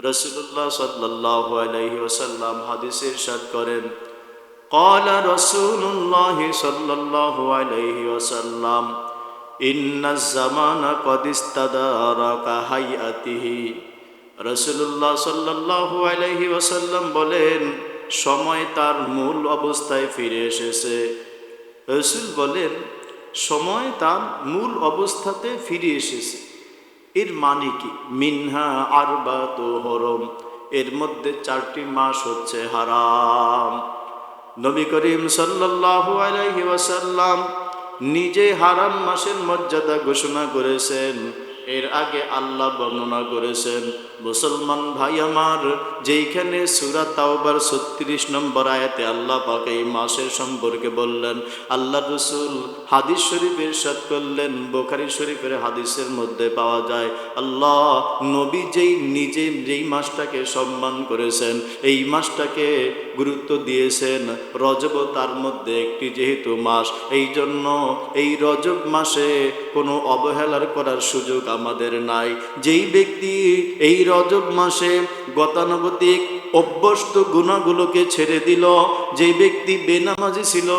রসুল্লাহ সাল্লাহ আলাইহি ওসাল্লাম হাদিসে ইরশাদ করেন قال رسول الله صلى الله عليه وسلم إن الزمان قد استدار كهيئته রসুল্লাহ সাল্লাল্লাহু আলাইহি ওয়াসাল্লাম বলেন সময় তার মূল অবস্থায় ফিরে এসেছে রসুল বলেন সময় তার মূল অবস্থাতে ফিরে এসেছে এর মানে কি? মিনহা আরবা তো হরম। এর মধ্যে চারটি মাস হচ্ছে হারাম। নবী করিম সাল্লাল্লাহু আলাইহি ওয়াসাল্লাম নিজে হারাম মাসের মর্যাদা ঘোষণা করেছেন। এর আগে আল্লাহ বর্ণনা করেছেন, মুসলমান ভাই আমার, যেইখানে সুরা তাওবার ছত্রিশ নম্বর আয়াতে আল্লাহ পাক এই মাসের সম্পর্কে বললেন, আল্লাহ রসুল হাদিস শরীফের সাত করলেন, বোখারি শরীফের হাদিসের মধ্যে পাওয়া যায়, আল্লাহ নবী যেই নিজে যেই মাসটাকে সম্মান করেছেন, এই মাসটাকে গুরুত্ব দিয়েছেন, রজব তার মধ্যে একটি যেহেতু মাস এই জন্য এই রজব মাসে কোনো অবহেলার করার সুযোগ আমাদের নাই। যেই ব্যক্তি এই রজব মাসে গতানুগতিক অভ্যস্ত গুণাগুলোকে ছেড়ে দিল যে ব্যক্তি বেনামাজি ছিল,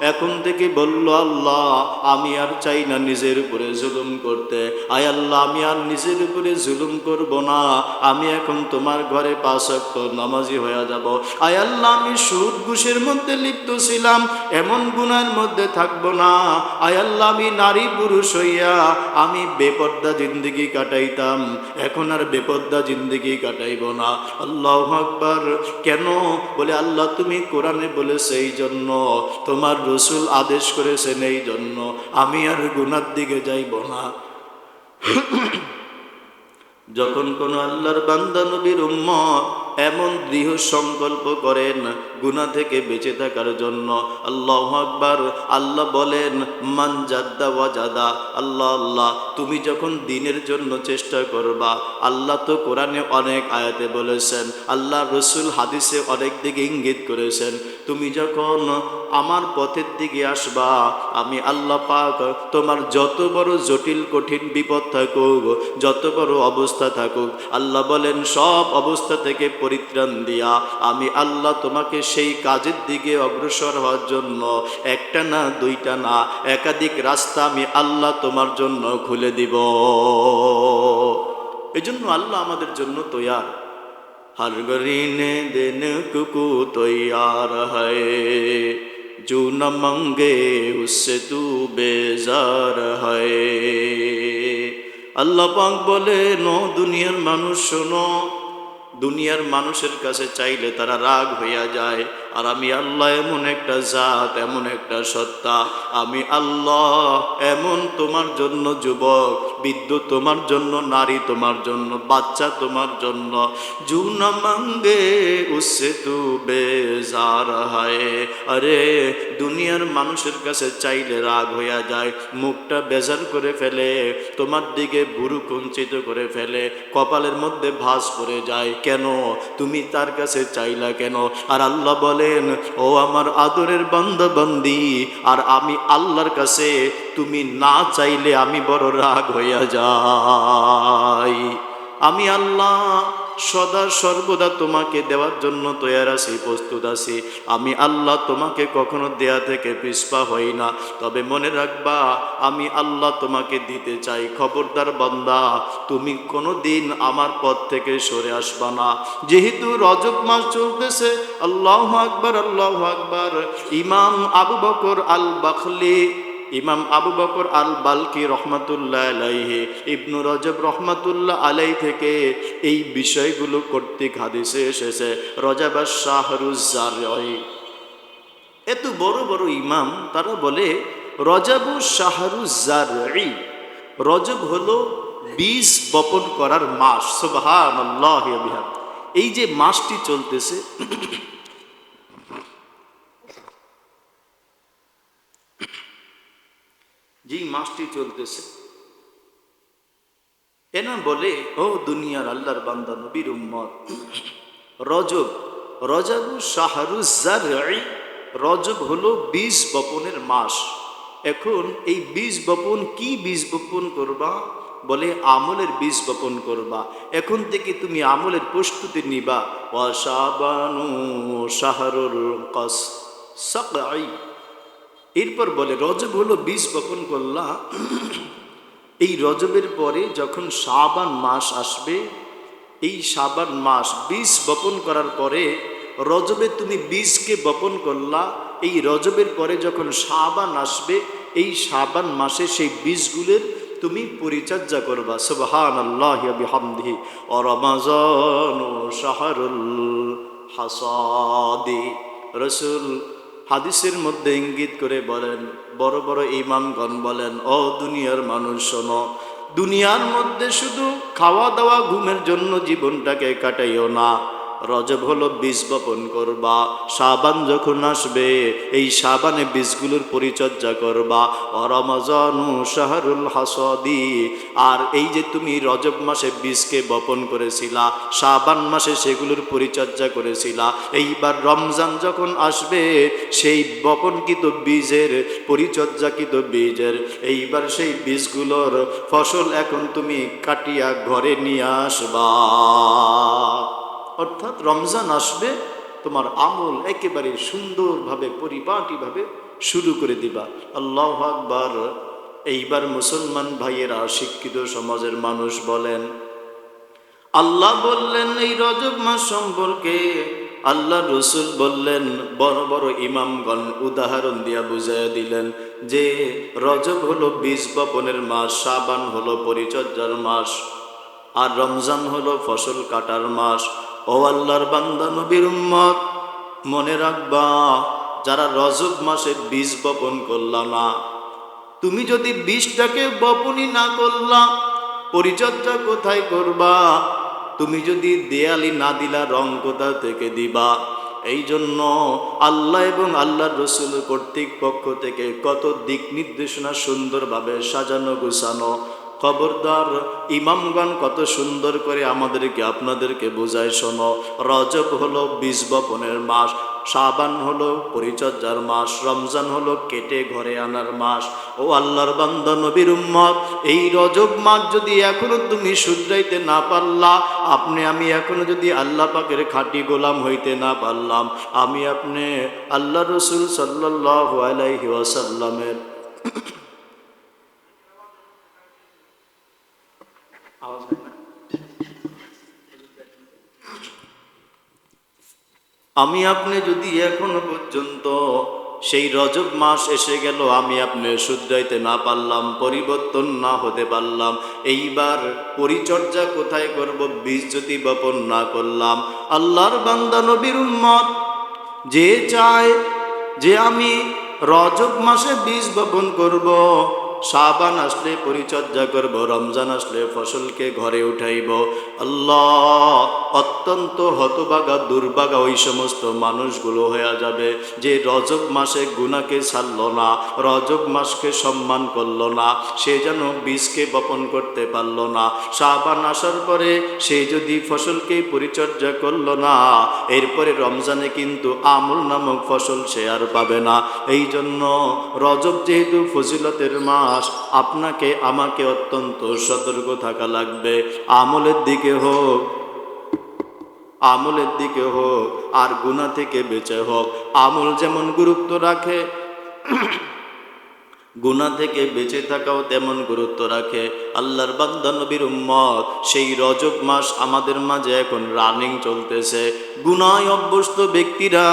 এখন থেকে বলল, আল্লাহ, আমি আর চাই না নিজের উপরে জুলুম করতে। আয় আল্লাহ, আমি আর নিজের উপরে জুলুম করব না। আমি এখন তোমার ঘরে পাশক্ত নামাজি হয়ে যাব। আয় আল্লাহ, আমি সুদ ঘুষের মধ্যে লিপ্ত ছিলাম। এমন গুণার মধ্যে থাকব না। আয় আল্লাহ, আমি নারী পুরুষ হইয়া আমি বেপর্দা জিন্দগি কাটাইতাম। এখন আর বেপর্দা জিন্দগি কাটাইব না। আল্লাহ আকবার। কেন? বলে, আল্লাহ, তুমি কোরআনে বলেছে এই জন্য, তোমার রসুল আদেশ করেছেন এই জন্য। আমি আর গুনার দিকে যাইব না। যখন কোন আল্লাহর বান্দা নবীর উম্মত এমন দৃঢ় সংকল্প করেন গুণা থেকে বেঁচে থাকার জন্য। আল্লাহ আকবার, আল্লাহ বলেন, মান জাদ্দা ওয়াজাদা। আল্লাহ আল্লাহ, তুমি যখন দিনের জন্য চেষ্টা করবা, আল্লাহ তো কোরআনে অনেক আয়াতে বলেছেন, আল্লাহ রসুল হাদিসে অনেক দিকে ইঙ্গিত করেছেন। তুমি যখন আমার পথের দিকে আসবা, আমি আল্লাহ পাক তোমার যত বড় জটিল, কঠিন বিপদ থাকুক, যত বড় অবস্থা থাকুক, আল্লাহ বলেন, সব অবস্থা থেকে পরিত্রাণ দিয়া আমি আল্লাহ তোমাকে সেই কাজের দিকে অগ্রসর হওয়ার জন্য একটা না দুইটা না একাধিক রাস্তা আমি আল্লাহ তোমার জন্য খুলে দিব এজন্য আল্লাহ আমাদের জন্য তৈয়ার हर गरीने दिन कुकू तैयार है जो न मंगे उससे तू बेजार है আল্লাহ পাক বলে নো দুনিয়ার মানুষ শোনো দুনিয়ার মানুষের কাছে চাইলে তারা রাগ হইয়া যায় আর আমি আল্লাহ এমন একটা জাত, এমন একটা সত্তা। আমি আল্লাহ এমন তোমার জন্য যুবক, বৃদ্ধ তোমার জন্য, নারী তোমার জন্য, বাচ্চা তোমার জন্য। জুনা মাঙ্গে উসে তু বেজার হয়। আরে, দুনিয়ার মানুষের কাছে চাইলে রাগ হইয়া যায়, মুখটা বেজার করে ফেলে, তোমার দিকে বুরু কুঞ্চিত করে ফেলে, কপালের মধ্যে ভাস পড়ে যায়। কেন? তুমি তার কাছে চাইলা কেন? আর আল্লাহ বলেন, ও আমার আদরের বান্দি আর আমি আল্লাহর কাছে তুমি না চাইলে আমি বড় রাগ হইয়া যাই। আমি আল্লাহ সদা সর্বদা তোমাকে দেওয়ার জন্য তৈয়ার আছি, প্রস্তুত আছি। আমি আল্লাহ তোমাকে কখনো দেয়া থেকে পিসপা হই না। তবে মনে রাখবা, আমি আল্লাহ তোমাকে দিতে চাই, খবরদার বান্দা। তুমি কোনো দিন আমার পথ থেকে সরে আসবা না। যেহেতু রজব মাস চলতেছে, আল্লাহ আকবর, আল্লাহ আকবার। ইমাম আবু বকর আল বাখলি ইমাম আবু বকর আল বালকি রহমাতুল্লাহ আলাইহে, ইবনু রজব রহমাতুল্লাহ আলাই থেকে এই বিষয়গুলো কর্তৃক হাদিসে এসেছে। রজাবা শাহরুজার এত বড় বড় ইমাম, তারা বলে, রজাবু শাহরুজার রজব হলো বীজ বপন করার মাস। আল্লাহ এই যে মাসটি চলতেছে যেই মাসটি চলতেছে। এনা বলে, ও দুনিয়ার আল্লাহর বান্দা, নবীর উম্মত, রজব, রজাবু শাহরুজার রজব হলো বীজ বপনের মাস। এখন এই বীজ বপন, কি বীজ বপন করবা? বলে, আমলের বীজ বপন করবা। এখন থেকে তুমি আমলের প্রস্তুতি নিবা। ওয়াসাবানু শাহরুল কস সাকাই এরপর বলে, রজব হলো বীজ বপন করলা। এই রজবের পরে যখন সাবান মাস আসবে, এই সাবান মাস বীজ বপন করার পরে রজবে তুমি বীজকে বপন করলা। এই রজবের পরে যখন সাবান আসবে, এই সাবান মাসে সেই বীজগুলোর তুমি পরিচর্যা করবা। সুবহান আল্লাহ বিহামদিহি। ও হাসাদি। রসুল হাদিসের মধ্যে ইঙ্গিত করে বলেন, বড় বড় ইমামগণ বলেন, ও দুনিয়ার মানুষ, শোনো, দুনিয়ার মধ্যে শুধু খাওয়া দাওয়া, ঘুমের জন্য জীবনটাকে কাটাইও না। রজব হলো বীজ বপন করবা। সাবান যখন আসবে, এই সাবানে বীজগুলোর পরিচর্যা করবা। অরমজানু শাহরুল হাসদি। আর এই যে তুমি রজব মাসে বীজকে বপন করেছিলা, সাবান মাসে সেগুলোর পরিচর্যা করেছিলা, এইবার রমজান যখন আসবে, সেই বপনকৃত বীজের, পরিচর্যাকৃত বীজের, এইবার সেই বীজগুলোর ফসল এখন তুমি কাটিয়া ঘরে নিয়ে আসবা। অর্থাৎ রমজান আসবে, তোমার আমল একেবারে সুন্দরভাবে, পরিপাটিভাবে শুরু করে দিবা। আল্লাহ আকবার। এইবার মুসলমান ভাইয়েরা, শিক্ষিত সমাজের মানুষ বলেন, আল্লাহ বললেন এই রজব মাস সম্পর্কে, আল্লাহ রসুল বললেন, বড় বড় ইমামগণ উদাহরণ দিয়া বুঝাইয়া দিলেন যে, রজব হলো বীজ বপনের মাস, সাবান হলো পরিচর্যার মাস, আর রমজান হলো ফসল কাটার মাস। ও আল্লাহর বান্দা নবীর উম্মত, মনে রাখবা, যারা রজব মাসে বীজ বপন করলা না। তুমি যদি বীজটাকে বপনই না করলা, পরিচর্যা কোথায় করবা? তুমি যদি দেয়ালি না দিলা, রং কোথা থেকে দিবা? এই জন্য আল্লাহ এবং আল্লাহর রসুল কর্তৃক পক্ষ থেকে কত দিক নির্দেশনা সুন্দরভাবে সাজানো, গুছানো খবরদার। ইমামগণ কত সুন্দর করে আমাদেরকে, আপনাদেরকে বোঝায়, শোনো। রজব হলো বীজ বপনের মাস সাবান হলো পরিচর্যার মাস, রমজান হলো কেটে ঘরে আনার মাস। ও আল্লাহর বান্দা, নবীর উম্মত, এই রজব মাস যদি এখনও তুমি শুধরাইতে না পারলা, আপনি, আমি এখনও যদি আল্লাহ পাকের খাঁটি গোলাম হইতে না পারলাম, আমি আপনি আল্লাহ রসুল সাল্লাহ আলাইহি ওয়াসাল্লামের আওয়াজ হয় না? আমি আপনি যদি এখনও পর্যন্ত সেই রজব মাস এসে গেল, আমি আপনি শুধরাইতে না পারলাম, পরিবর্তন না হতে পারলাম, এইবার পরিচর্যা কোথায় করব, বীজ যদি বপন না করলাম? আল্লাহর বান্দা নবীর উম্মত, যে চায় যে আমি রজব মাসে বীজ বপন করব সাবান আসলে পরিচর্যা করব, রমজান আসলে ফসলকে ঘরে উঠাইব। আল্লাহ অত্যন্ত হতবাগা দুর্বাগা ওই সমস্ত মানুষগুলো হয়ে যাবে যে রজব মাসে গুনাকে ছাড়ল না, রজব মাসকে সম্মান করল না, সে যেন বীজকে বপন করতে পারল না। সাবান আসার পরে সে যদি ফসলকে পরিচর্যা করল না, এরপরে রমজানে কিন্তু আমল নামক ফসল সে আর পাবে না। এই জন্য রজব যেহেতু ফজিলতের মাস আপনাকে, আমাকে অত্যন্ত সতর্ক থাকা লাগবে। আমলের দিকে হোক, আমলের দিকে হোক, আর গুণা থেকে বেঁচে হোক। আমল যেমন গুরুত্ব রাখে গুণা থেকে বেঁচে থাকাও তেমন গুরুত্ব রাখে। আল্লাহর বান্দা উম্মত, সেই রজব মাস আমাদের মাঝে এখন রানিং চলতেছে। গুনায় অভ্যস্ত ব্যক্তিরা,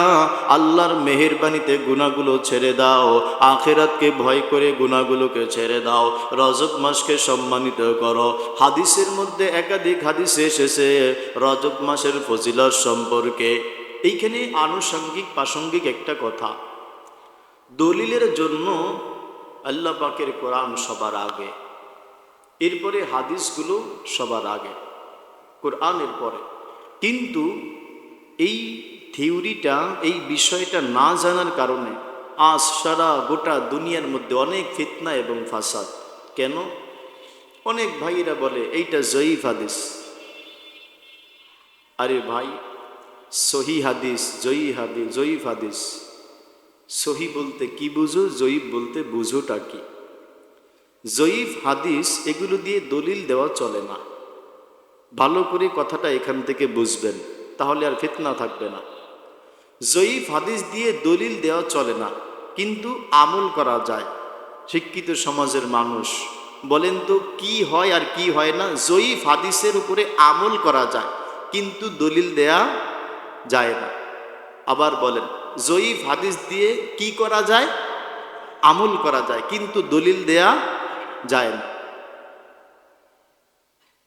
আল্লাহর মেহেরবানিতে গুণাগুলো ছেড়ে দাও। আখেরাতকে ভয় করে গুণাগুলোকে ছেড়ে দাও। রজব মাসকে সম্মানিত করো। হাদিসের মধ্যে একাধিক হাদিসে এসেছে রজব মাসের ফজিলত সম্পর্কে। এইখানে আনুষঙ্গিক, প্রাসঙ্গিক একটা কথা। দলিলের জন্য আল্লাহ পাকের কোরআন সবার আগে, এরপরে হাদিসগুলো সবার আগে, কোরআনের পরে। কিন্তু এই থিওরিটা, এই বিষয়টা না জানার কারণে আজ সারা গোটা দুনিয়ার মধ্যে অনেক ফিতনা এবং ফাসাদ। কেন? অনেক ভাইরা বলে, এইটা জয়ীফ হাদিস। আরে ভাই, সহি হাদিস জয়ী হাদিস, জয়ীফ হাদিস। সহি বলতে কি বুঝো, জয়ীব বলতে বুঝোটা কি? জয়ীফ হাদিস, এগুলো দিয়ে দলিল দেওয়া চলে না। ভালো করে কথাটা এখান থেকে বুঝবেন, তাহলে আর ফিতনা থাকবে না। জয়ীফ হাদিস দিয়ে দলিল দেওয়া চলে না, কিন্তু আমল করা যায়। শিক্ষিত সমাজের মানুষ, বলেন তো কি হয় আর কি হয় না জয়ীফ হাদিসের উপরে আমল করা যায়, কিন্তু দলিল দেয়া যায় না। আবার বলেন জয়ীফ হাদিস দিয়ে কি করা যায়? আমল করা যায়, কিন্তু দলিল দেয়া যায় না।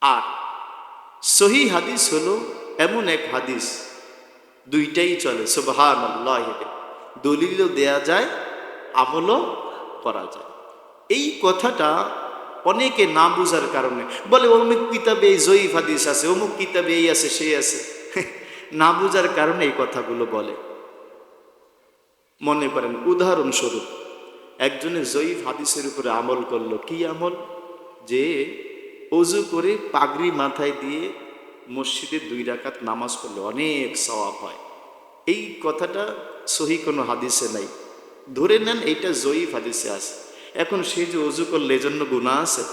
আর সহি হাদিস হলো এমন এক হাদিস, দুইটাই চলে সুবহান দলিলও দেয়া যায়, আমলও করা যায়। এই কথাটা অনেকে না বুঝার কারণে বলে, অমুক কিতাবে এই জয়ীফ হাদিস আছে, অমুক কিতাবে এই আছে সেই আছে। না বুঝার কারণে এই কথাগুলো বলে। মনে করেন, উদাহরণস্বরূপ একজনের জয়ীফ হাদিসের উপরে আমল করল, কি আমল? যে অজু করে পাগড়ি মাথায় দিয়ে মসজিদে দুই রাকাত নামাজ পড়লে অনেক সওয়াব হয়। এই কথাটা সহি কোনো হাদিসে নাই। ধরে নেন এইটা জয়ীফ হাদিসে আছে। এখন সে যে অজু করলে এই জন্য গুণা আছে?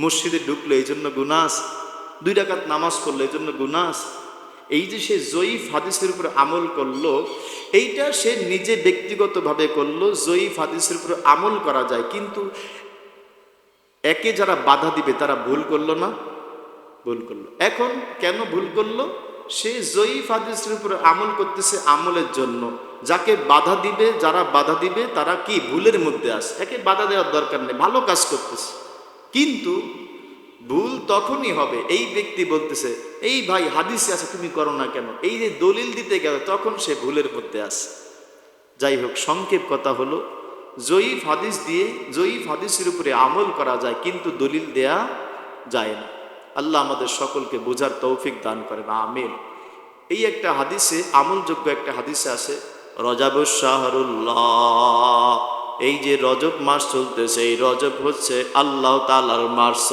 মসজিদে ঢুকলে এই জন্য গুণা আছে? দুই রাকাত নামাজ পড়লে এই জন্য গুণা আছে? এই যে সে জয়ীফ হাদিসের উপর আমল করল, এইটা সে নিজে ব্যক্তিগতভাবে করল, জয়ীফ হাদিসের উপর আমল করা যায়। কিন্তু একে যারা বাধা দিবে, তারা ভুল করল না? ভুল করল। এখন কেন ভুল করল? সে জয়ীফ হাদিসের উপর আমল করতেছে আমলের জন্য। যাকে বাধা দিবে, যারা বাধা দিবে, তারা কি ভুলের মধ্যে আসে একে বাধা দেওয়ার দরকার নেই, ভালো কাজ করতেছে। কিন্তু ভুল তখনই হবে। এই ব্যক্তি বলতেছে, এই ভাই, হাদিসে আছে, তুমি করো না কেন? এই যে দলিল দিতে গেল, তখন সে ভুলের মধ্যে আসে যাই হোক, সংক্ষেপ কথা হলো, জয়ীফ হাদিস দিয়ে, জয়ীফ হাদিসের উপরে আমল করা যায়, কিন্তু দলিল দেয়া যায় না। আল্লাহ আমাদের সকলকে বোঝার তৌফিক দান করেন, আমিন। এই একটা হাদিসে, আমলযোগ্য একটা হাদিসে আছে, রজাব এই যে রজব মাস চলতেছে, এই রজব হচ্ছে আল্লাহ তালার মাস।